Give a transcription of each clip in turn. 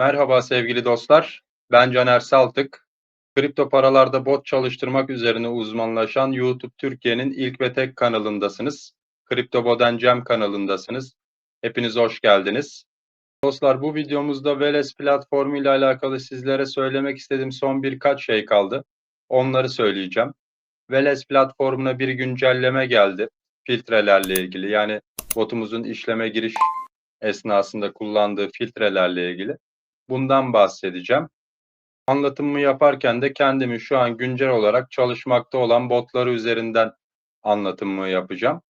Merhaba sevgili dostlar. Ben Caner Saltık. Kripto paralarda bot çalıştırmak üzerine uzmanlaşan YouTube Türkiye'nin ilk ve tek kanalındasınız. Kripto Boden Cem kanalındasınız. Hepiniz hoş geldiniz. Dostlar bu videomuzda Veles platformu ile alakalı sizlere söylemek istediğim son birkaç şey kaldı. Onları söyleyeceğim. Veles platformuna bir güncelleme geldi. Filtrelerle ilgili yani botumuzun işleme giriş esnasında kullandığı filtrelerle ilgili. Bundan bahsedeceğim. Anlatımımı yaparken de kendimi şu an güncel olarak çalışmakta olan botları üzerinden anlatımımı yapacağım.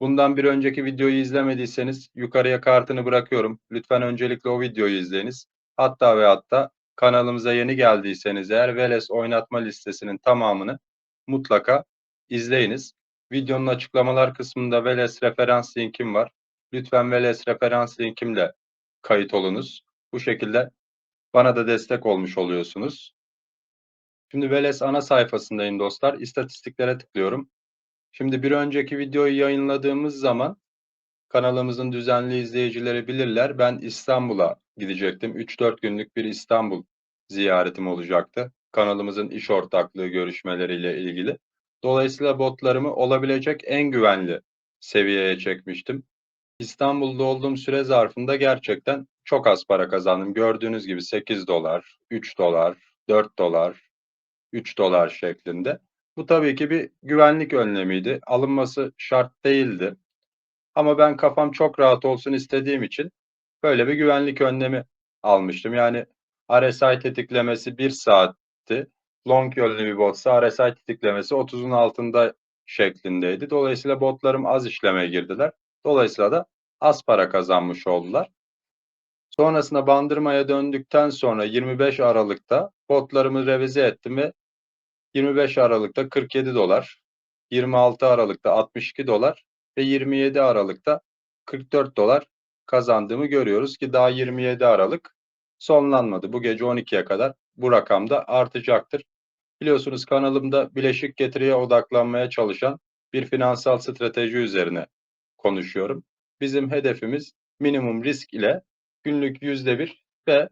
Bundan bir önceki videoyu izlemediyseniz yukarıya kartını bırakıyorum. Lütfen öncelikle o videoyu izleyiniz. Hatta ve hatta kanalımıza yeni geldiyseniz eğer Veles oynatma listesinin tamamını mutlaka izleyiniz. Videonun açıklamalar kısmında Veles referans linkim var. Lütfen Veles referans linkimle kayıt olunuz. Bu şekilde bana da destek olmuş oluyorsunuz. Şimdi Veles ana sayfasındayım dostlar. İstatistiklere tıklıyorum. Şimdi bir önceki videoyu yayınladığımız zaman kanalımızın düzenli izleyicileri bilirler. Ben İstanbul'a gidecektim. 3-4 günlük bir İstanbul ziyaretim olacaktı. Kanalımızın iş ortaklığı görüşmeleriyle ilgili. Dolayısıyla botlarımı olabilecek en güvenli seviyeye çekmiştim. İstanbul'da olduğum süre zarfında gerçekten çok az para kazandım. Gördüğünüz gibi 8 dolar, 3 dolar, 4 dolar, 3 dolar şeklinde. Bu tabii ki bir güvenlik önlemiydi. Alınması şart değildi. Ama ben kafam çok rahat olsun istediğim için böyle bir güvenlik önlemi almıştım. Yani RSI tetiklemesi 1 saatti. Long yönlü bir botsa RSI tetiklemesi 30'un altında şeklindeydi. Dolayısıyla botlarım az işleme girdiler. Dolayısıyla da az para kazanmış oldular. Sonrasında bandırmaya döndükten sonra 25 Aralık'ta botlarımı revize ettim ve 25 Aralık'ta 47 dolar, 26 Aralık'ta 62 dolar ve 27 Aralık'ta 44 dolar kazandığımı görüyoruz ki daha 27 Aralık sonlanmadı. Bu gece 12'ye kadar bu rakam da artacaktır. Biliyorsunuz kanalımda bileşik getiriye odaklanmaya çalışan bir finansal strateji üzerine konuşuyorum. Bizim hedefimiz minimum risk ile günlük yüzde bir ve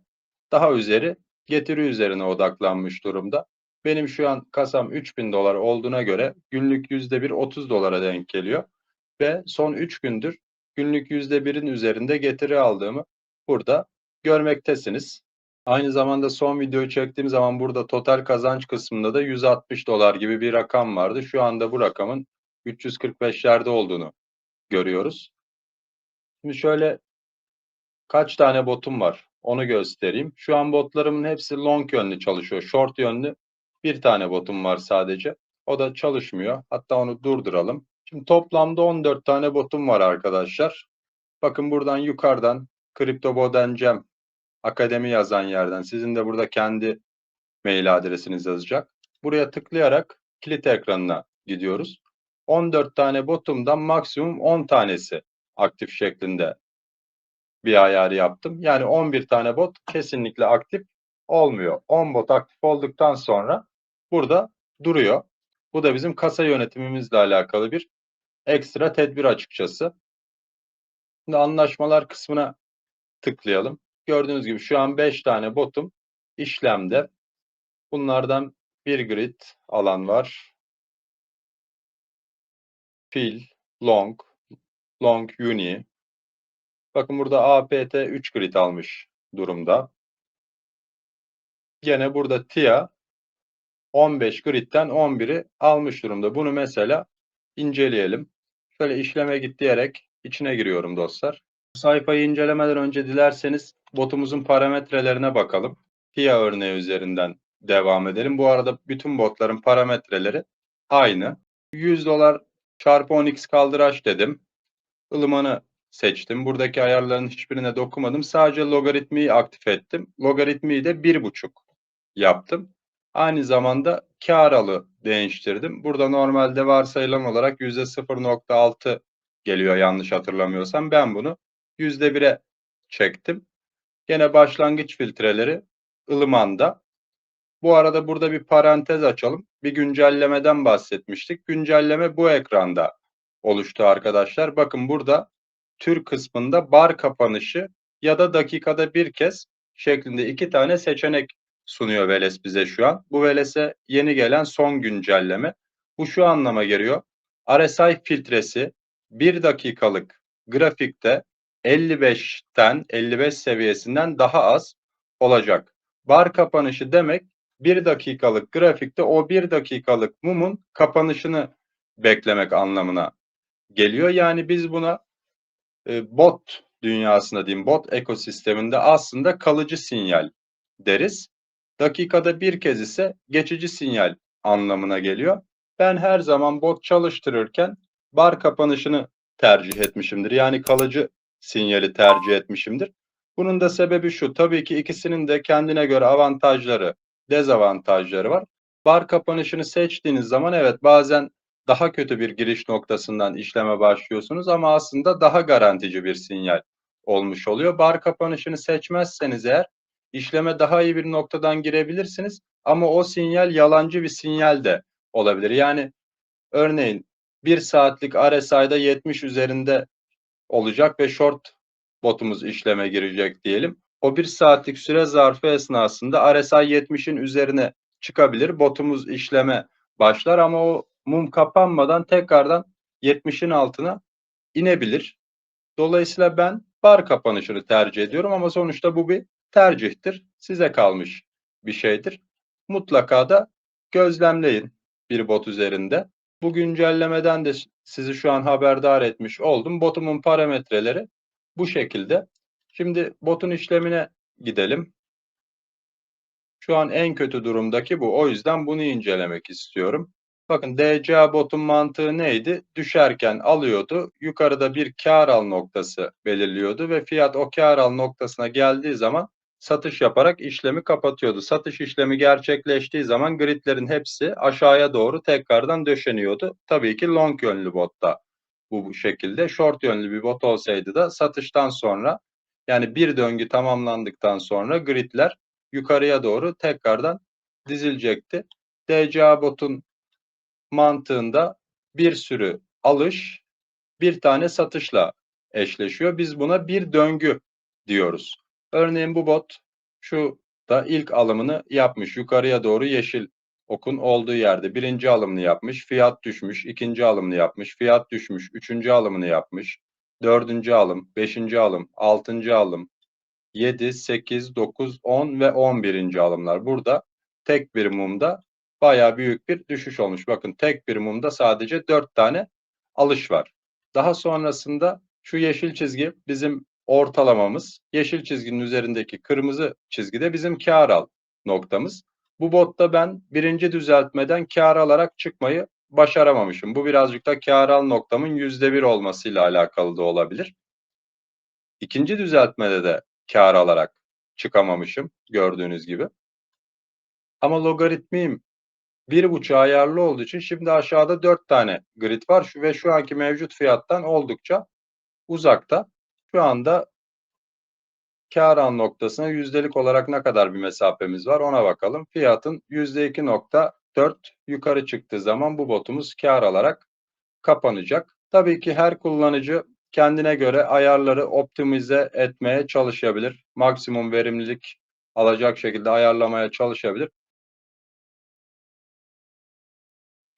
daha üzeri getiri üzerine odaklanmış durumda. Benim şu an kasam 3000 dolar olduğuna göre günlük yüzde bir 30 dolara denk geliyor. Ve son 3 gündür günlük yüzde birin üzerinde getiri aldığımı burada görmektesiniz. Aynı zamanda son videoyu çektiğim zaman burada total kazanç kısmında da 160 dolar gibi bir rakam vardı. Şu anda bu rakamın 345'lerde olduğunu görüyoruz. Şimdi şöyle kaç tane botum var onu göstereyim. Şu an botlarımın hepsi long yönlü çalışıyor. Short yönlü bir tane botum var sadece. O da çalışmıyor. Hatta onu durduralım. Şimdi toplamda 14 tane botum var arkadaşlar. Bakın buradan yukarıdan CryptoBoden Cem Akademi yazan yerden sizin de burada kendi mail adresiniz yazacak. Buraya tıklayarak kilit ekranına gidiyoruz. 14 tane botumdan maksimum 10 tanesi aktif şeklinde bir ayarı yaptım. Yani 11 tane bot kesinlikle aktif olmuyor. 10 bot aktif olduktan sonra burada duruyor. Bu da bizim kasa yönetimimizle alakalı bir ekstra tedbir açıkçası. Şimdi anlaşmalar kısmına tıklayalım. Gördüğünüz gibi şu an 5 tane botum işlemde. Bunlardan bir grid alan var. Fill, long, long uni. Bakın burada APT 3 grid almış durumda. Gene burada TIA 15 gridden 11'i almış durumda. Bunu mesela inceleyelim. Şöyle işleme git diyerek içine giriyorum dostlar. Sayfayı incelemeden önce dilerseniz botumuzun parametrelerine bakalım. TIA örneği üzerinden devam edelim. Bu arada bütün botların parametreleri aynı. 100 dolar çarpı 10x kaldıraç dedim. ılımanı seçtim. Buradaki ayarların hiçbirine dokunmadım. Sadece logaritmiyi aktif ettim. Logaritmiyi de 1.5 yaptım. Aynı zamanda kar alı değiştirdim. Burada normalde varsayılan olarak %0.6 geliyor yanlış hatırlamıyorsam. Ben bunu %1'e çektim. Gene başlangıç filtreleri ılımanda. Bu arada burada bir parantez açalım. Bir güncellemeden bahsetmiştik. Güncelleme bu ekranda oluştu arkadaşlar. Bakın burada tür kısmında bar kapanışı ya da dakikada bir kez şeklinde iki tane seçenek sunuyor Veles bize şu an. Bu Veles'e yeni gelen son güncelleme. Bu şu anlama geliyor. RSI filtresi 1 dakikalık grafikte 55'ten 55 seviyesinden daha az olacak. Bar kapanışı demek 1 dakikalık grafikte o 1 dakikalık mumun kapanışını beklemek anlamına geliyor. Yani biz buna e, bot dünyasında diyeyim bot ekosisteminde aslında kalıcı sinyal deriz. Dakikada bir kez ise geçici sinyal anlamına geliyor. Ben her zaman bot çalıştırırken bar kapanışını tercih etmişimdir. Yani kalıcı sinyali tercih etmişimdir. Bunun da sebebi şu. Tabii ki ikisinin de kendine göre avantajları, dezavantajları var. Bar kapanışını seçtiğiniz zaman evet bazen daha kötü bir giriş noktasından işleme başlıyorsunuz ama aslında daha garantici bir sinyal olmuş oluyor. Bar kapanışını seçmezseniz eğer işleme daha iyi bir noktadan girebilirsiniz ama o sinyal yalancı bir sinyal de olabilir. Yani örneğin bir saatlik RSI'da 70 üzerinde olacak ve short botumuz işleme girecek diyelim. O bir saatlik süre zarfı esnasında RSI 70'in üzerine çıkabilir. Botumuz işleme başlar ama o mum kapanmadan tekrardan 70'in altına inebilir. Dolayısıyla ben bar kapanışını tercih ediyorum ama sonuçta bu bir tercihtir. Size kalmış bir şeydir. Mutlaka da gözlemleyin bir bot üzerinde. Bu güncellemeden de sizi şu an haberdar etmiş oldum. Botumun parametreleri bu şekilde. Şimdi botun işlemine gidelim. Şu an en kötü durumdaki bu. O yüzden bunu incelemek istiyorum. Bakın DCA botun mantığı neydi? Düşerken alıyordu. Yukarıda bir kar al noktası belirliyordu ve fiyat o kar al noktasına geldiği zaman satış yaparak işlemi kapatıyordu. Satış işlemi gerçekleştiği zaman gridlerin hepsi aşağıya doğru tekrardan döşeniyordu. Tabii ki long yönlü botta bu, şekilde. Short yönlü bir bot olsaydı da satıştan sonra yani bir döngü tamamlandıktan sonra gridler yukarıya doğru tekrardan dizilecekti. DCA botun mantığında bir sürü alış bir tane satışla eşleşiyor. Biz buna bir döngü diyoruz. Örneğin bu bot şu da ilk alımını yapmış. Yukarıya doğru yeşil okun olduğu yerde birinci alımını yapmış. Fiyat düşmüş. ikinci alımını yapmış. Fiyat düşmüş. Üçüncü alımını yapmış. Dördüncü alım, beşinci alım, altıncı alım, 7, 8, 9, 10 ve 11. alımlar. Burada tek bir mumda baya büyük bir düşüş olmuş. Bakın tek bir mumda sadece 4 tane alış var. Daha sonrasında şu yeşil çizgi bizim ortalamamız. Yeşil çizginin üzerindeki kırmızı çizgi de bizim kar al noktamız. Bu botta ben birinci düzeltmeden kar alarak çıkmayı başaramamışım. Bu birazcık da kar al noktamın yüzde bir olmasıyla alakalı da olabilir. İkinci düzeltmede de kar alarak çıkamamışım gördüğünüz gibi. Ama logaritmim bir buçuk ayarlı olduğu için şimdi aşağıda dört tane grid var şu ve şu anki mevcut fiyattan oldukça uzakta. Şu anda kar an noktasına yüzdelik olarak ne kadar bir mesafemiz var ona bakalım. Fiyatın yüzde iki nokta dört yukarı çıktığı zaman bu botumuz kar alarak kapanacak. Tabii ki her kullanıcı kendine göre ayarları optimize etmeye çalışabilir. Maksimum verimlilik alacak şekilde ayarlamaya çalışabilir.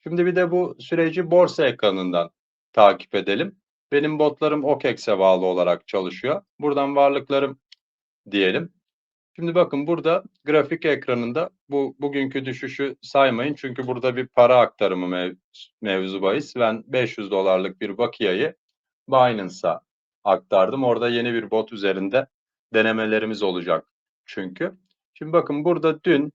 Şimdi bir de bu süreci borsa ekranından takip edelim. Benim botlarım OKEX'e bağlı olarak çalışıyor. Buradan varlıklarım diyelim. Şimdi bakın burada grafik ekranında bu bugünkü düşüşü saymayın. Çünkü burada bir para aktarımı mev mevzu bahis. Ben 500 dolarlık bir bakiyayı Binance'a aktardım. Orada yeni bir bot üzerinde denemelerimiz olacak çünkü. Şimdi bakın burada dün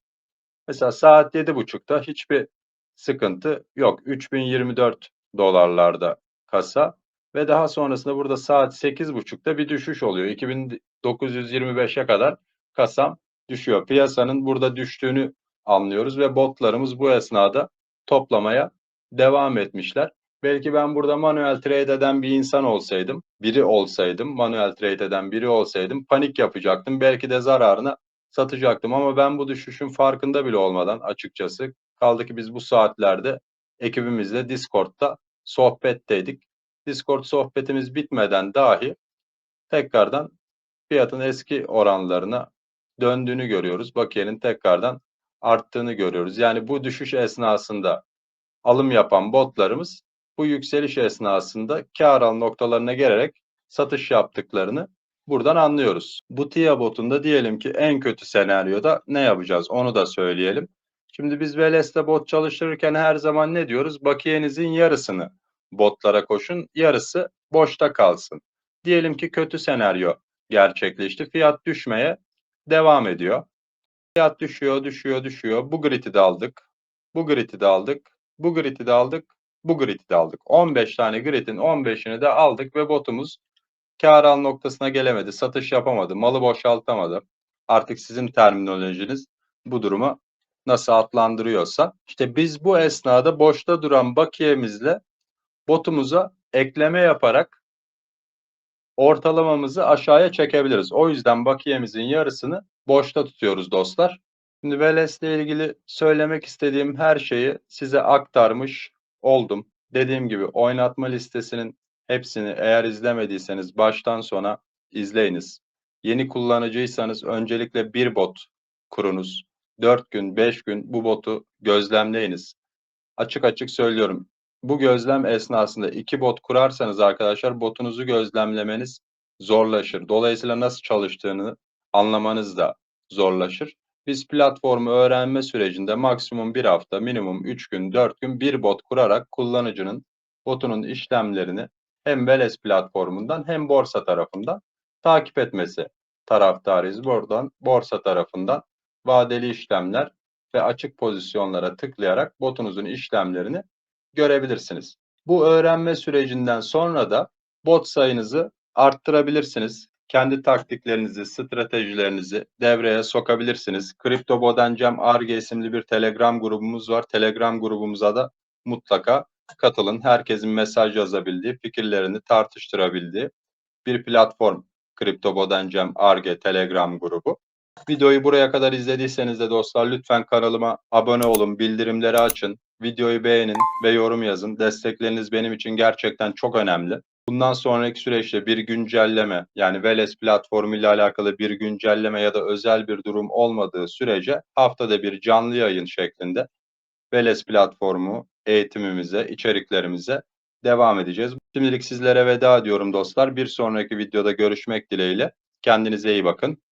mesela saat 7.30'da hiçbir sıkıntı yok. 3024 dolarlarda kasa ve daha sonrasında burada saat 8.30'da bir düşüş oluyor. 2925'e kadar kasam düşüyor. Piyasanın burada düştüğünü anlıyoruz ve botlarımız bu esnada toplamaya devam etmişler. Belki ben burada manuel trade eden bir insan olsaydım, biri olsaydım, manuel trade eden biri olsaydım panik yapacaktım. Belki de zararına satacaktım ama ben bu düşüşün farkında bile olmadan açıkçası kaldı ki biz bu saatlerde ekibimizle Discord'da sohbetteydik. Discord sohbetimiz bitmeden dahi tekrardan fiyatın eski oranlarına döndüğünü görüyoruz. Bakiyenin tekrardan arttığını görüyoruz. Yani bu düşüş esnasında alım yapan botlarımız bu yükseliş esnasında kar al noktalarına gelerek satış yaptıklarını buradan anlıyoruz. Bu TIA botunda diyelim ki en kötü senaryoda ne yapacağız onu da söyleyelim. Şimdi biz Veles'te bot çalıştırırken her zaman ne diyoruz? Bakiyenizin yarısını botlara koşun, yarısı boşta kalsın. Diyelim ki kötü senaryo gerçekleşti. Fiyat düşmeye devam ediyor. Fiyat düşüyor, düşüyor, düşüyor. Bu grid'i de aldık. Bu grid'i de aldık. Bu grid'i de aldık. Bu grid'i de aldık. 15 tane grid'in 15'ini de aldık ve botumuz kar al noktasına gelemedi. Satış yapamadı. Malı boşaltamadı. Artık sizin terminolojiniz bu durumu nasıl adlandırıyorsa. işte biz bu esnada boşta duran bakiyemizle botumuza ekleme yaparak ortalamamızı aşağıya çekebiliriz. O yüzden bakiyemizin yarısını boşta tutuyoruz dostlar. Şimdi Veles'le ilgili söylemek istediğim her şeyi size aktarmış oldum. Dediğim gibi oynatma listesinin hepsini eğer izlemediyseniz baştan sona izleyiniz. Yeni kullanıcıysanız öncelikle bir bot kurunuz. 4 gün, 5 gün bu botu gözlemleyiniz. Açık açık söylüyorum. Bu gözlem esnasında iki bot kurarsanız arkadaşlar botunuzu gözlemlemeniz zorlaşır. Dolayısıyla nasıl çalıştığını anlamanız da zorlaşır. Biz platformu öğrenme sürecinde maksimum bir hafta, minimum 3 gün, 4 gün bir bot kurarak kullanıcının botunun işlemlerini hem Veles platformundan hem borsa tarafından takip etmesi taraftarıyız. Buradan borsa tarafından vadeli işlemler ve açık pozisyonlara tıklayarak botunuzun işlemlerini görebilirsiniz. Bu öğrenme sürecinden sonra da bot sayınızı arttırabilirsiniz. Kendi taktiklerinizi, stratejilerinizi devreye sokabilirsiniz. Kripto Bodencem Arge isimli bir Telegram grubumuz var. Telegram grubumuza da mutlaka katılın. Herkesin mesaj yazabildiği, fikirlerini tartıştırabildiği bir platform. Kripto Bodencem Arge Telegram grubu. Videoyu buraya kadar izlediyseniz de dostlar lütfen kanalıma abone olun, bildirimleri açın, videoyu beğenin ve yorum yazın. Destekleriniz benim için gerçekten çok önemli. Bundan sonraki süreçte bir güncelleme yani Veles platformu ile alakalı bir güncelleme ya da özel bir durum olmadığı sürece haftada bir canlı yayın şeklinde Veles platformu eğitimimize, içeriklerimize devam edeceğiz. Şimdilik sizlere veda ediyorum dostlar. Bir sonraki videoda görüşmek dileğiyle. Kendinize iyi bakın.